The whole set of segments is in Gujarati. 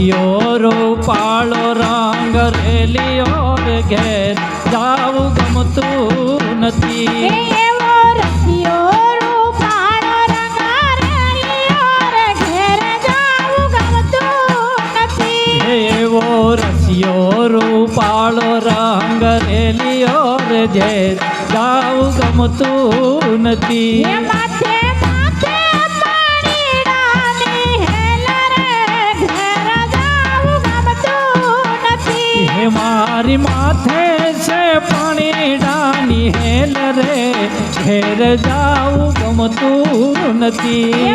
રસિયો રૂપાળો રંગ રેલિયો ઘેર જાવું ગમતું નથી. એવો રસિયો રૂપાળો રંગ રેલિયો રે ઘેર જાવું ગમતું નથી. નથી હે મારી માથે છે પાણી ડાની હેલ રે ઘેર જાવું ગમતું એ નથી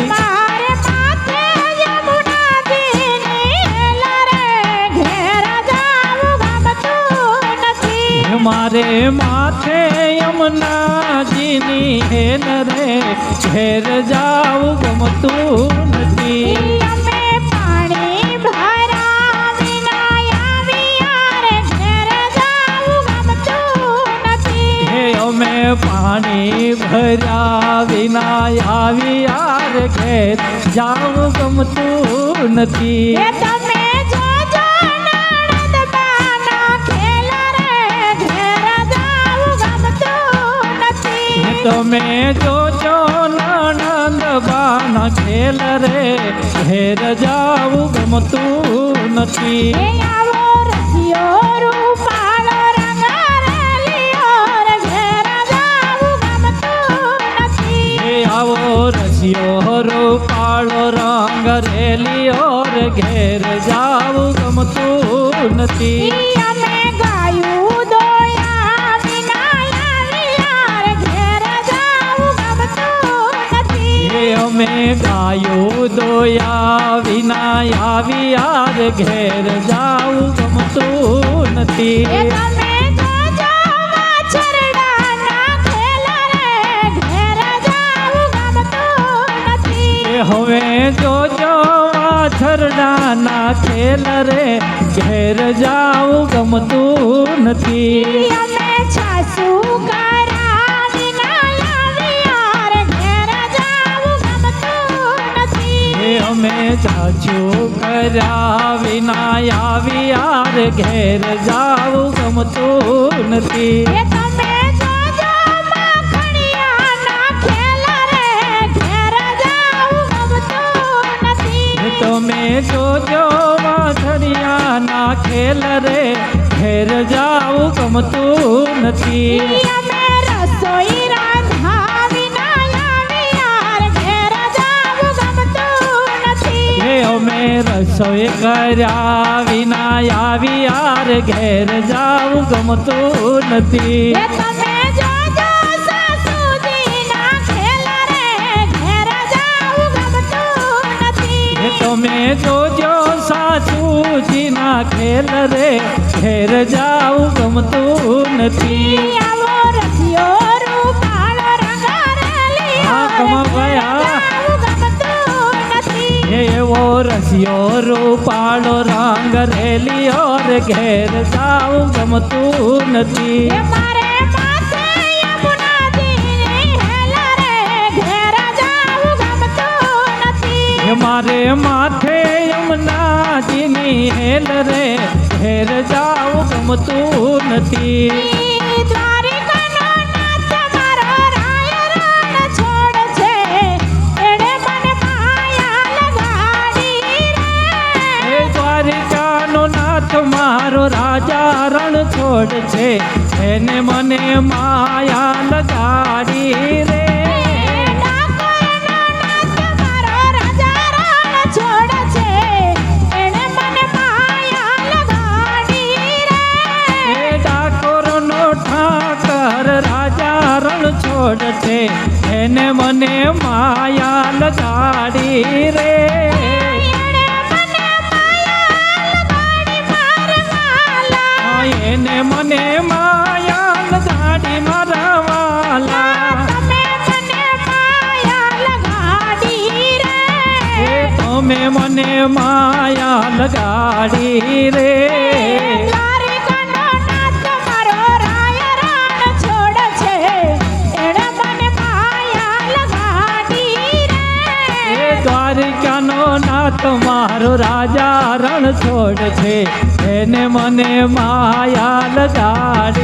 મારે માથે યમુનાજીની હેલ રે ઘેર જાવું ગમતું અમે પાણી ભર્યા વિના આવી યાર ઘેર જાવું ગમતું નથી. તમે જોજો નણંદ બાના ખેલ રે ઘેર જાવું ગમતું નથી. તમે જોજો નણંદ બાના ખેલ રે ઘેર જાવું ગમતું નથી. આવો રસિયો રૂપાળો રસિયો કાળો રંગ રેલિયો રે ઘેર જાવું ગમતું નથી. અમે ગાયો દોયા વિના આવી યાર ઘેર જાવું ગમતું નથી. હવે જોજો વાછરડાના ખેલ રે ઘેર જાવું ગમતું નથી ઈ અમે છાસુ કરાવીના આવ્યા રે ઘેર જાવું ગમતું નથી એ અમે ચાચું કર્યા વિના આવી યાર ઘેર જાવું ગમતું નથી તમે જોજો વાછડિયાના ખેલ રે ઘેર જાવું ગમતું નથી. રસોઈ અમે રસોઈ કર્યા વિના આવી યાર ઘેર જાવું ગમતું નથી. સાસુજીના ખેલ રે, ઘેર જાઉં ગમતું નથી. એવો રસિયો રૂપાળો રંગ રેલિયો રે, ઘેર જાઉં ગમતું નથી. મારે માથે મારે હેલ રે ઘેર જાવું ગમતું નાથ મારો રાજા રણ છોડ છે. એને મને માયા મને માયા લગાડી રે. એને મને માયા લગાડી મારા વાલા. તમે મને માયા લગાડી રે. રાજા રણ છોડ છે એને મને માયા લગાડી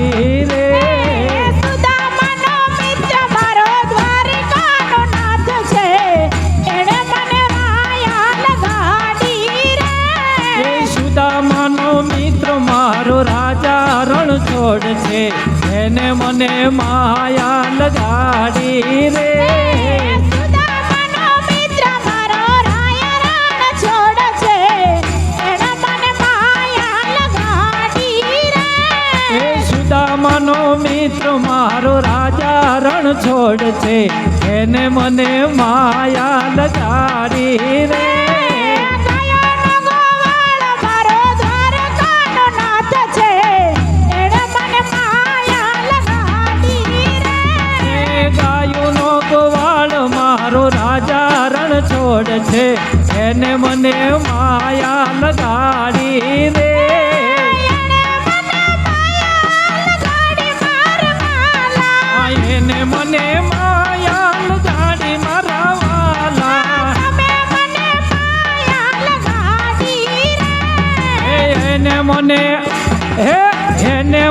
મિત્ર મારો રાજા રણ છોડ છે. એને મને માયા લગાડી રે. રાજા રણ છોડ છે. એને મને માયા લગાડી રે.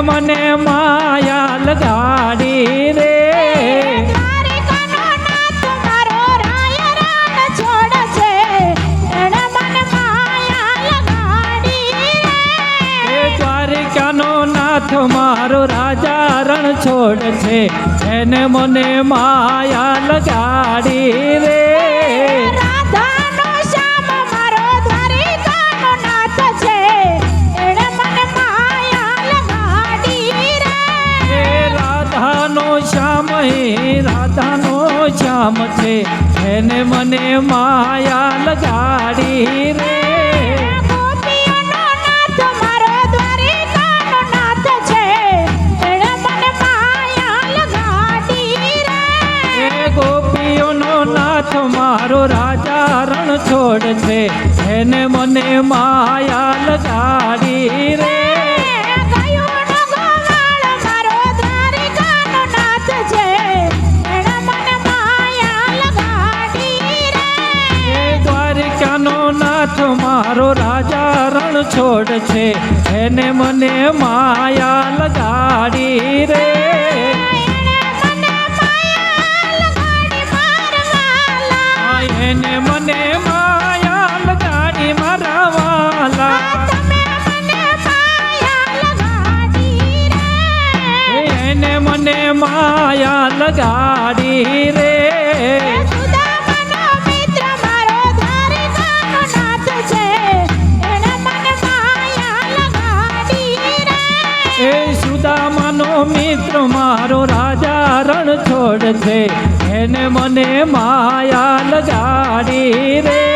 મને માયા લગાડી રે નાથ મારો રાજા રણ છોડ છે એને મને માયા લગાડી રે છે એને મને માયા લગાડી રે. મારો રાજા રણ છોડ છે એને મને માયા લગાડી મારો રાજા રણ છોડ છે એને મને માયા લગાડી રે. એને મને માયા લગાડી મારા વાલા. એને મને માયા લગાડી રે. રણ છોડ છે. એને મને માયા લગાડી રે.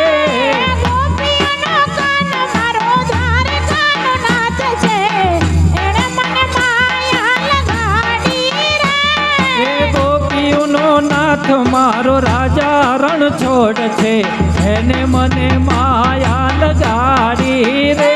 નાથ, મારો રાજા રણ છોડ છે. એને મને માયા લગાડી રે.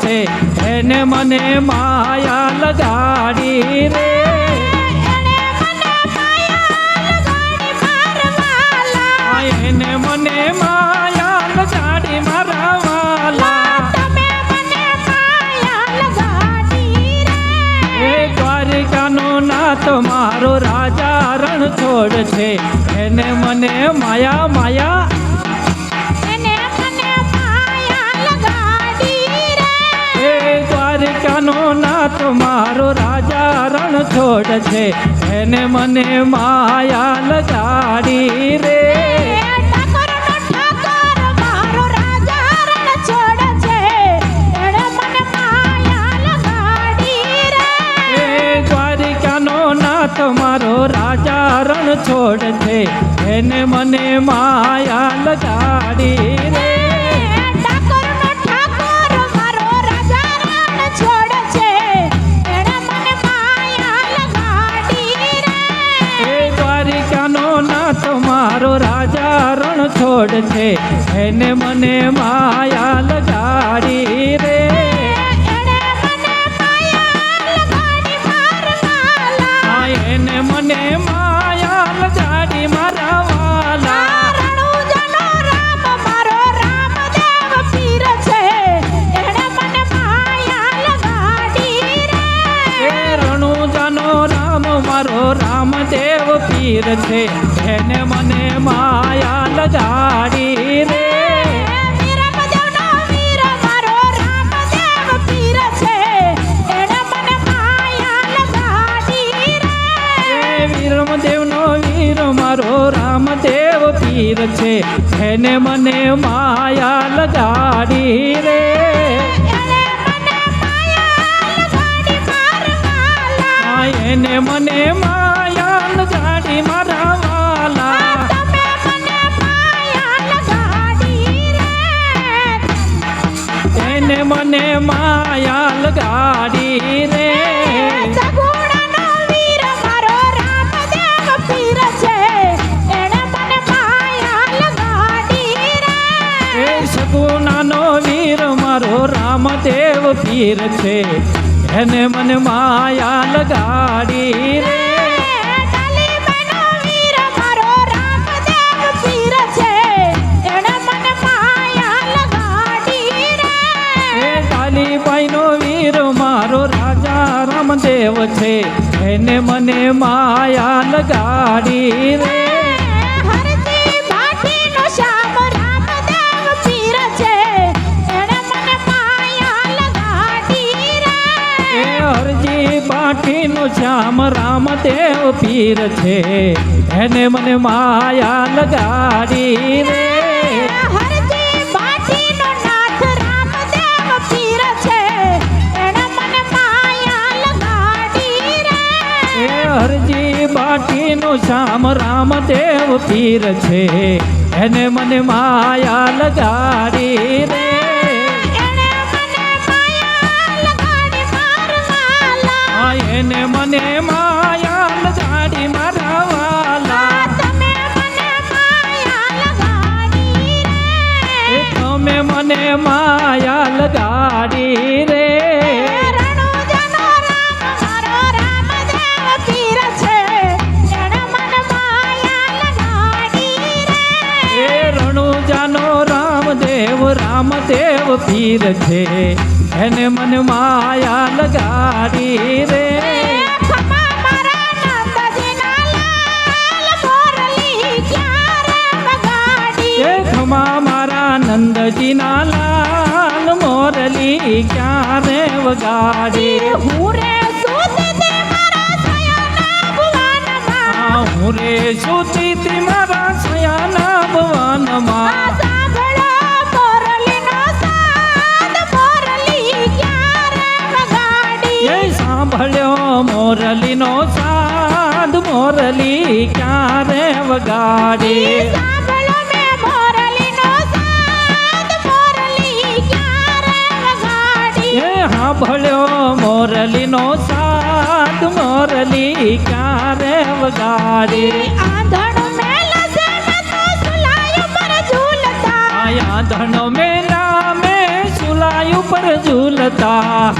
છે, એને મને માયા લગાડી રે. એને મને માયા લગાડી, મારા વાલા. એ દ્વારિકાનો નાથ, મારો રાજા રણ છોડ છે. એને મને માયા માયા નાથ મારો રાજા રણ છોડ છે. એને મને માયા લગાડી રે. ઠાકોરનો ઠાકોર મારો રાજા રણ છોડે છે. એણે મને માયા લગાડી રે. એ દ્વારિકાનો નાથ મારો રાજા રણ છોડ છે. એને મને માયા લગાડી રે. છોડ છે. એને મને માયા લગાડી રે. એને મને માયા લગાડી મારા મારો રામદેવ પીર છે. એને મને માયા લગાડી રે વીરમદેવનો વીર મારો રામદેવ પીર છે એને મને માયા લગાડી રે. એને મને માયા પીર છે. એને મન માયા લગાડી રે. વીર કાલીબાઈનો વીર મારો રાજા રામદેવ છે. એને મને માયા લગાડી રે. પાઠીનો શ્યામ રામદેવ પીર છે. એને મને માયા લગાડી રે. હરજી બાટીનો શ્યામ રામદેવ પીર છે. એને મને માયા લગાડી તમે મને માયા લગાડી રે. રણુજનો રામદેવ રામદેવ પીર છે. એને મને માયા લગાડી રે. ખમા નંદજીના લાલ મોરલી ક્યારે વગાડી? હું રે હું રે સુતી તી મારા સયાના ભવનમાં. સાંભળ્યો મોરલીનો સાદ મોરલી ક્યારે વગાડી? એ સાંભળ્યો મોરલીનો સાદ મોરલી ક્યારે વગાડી? આંધણો મેલા મેં સુલાયું પર ઝૂલતા.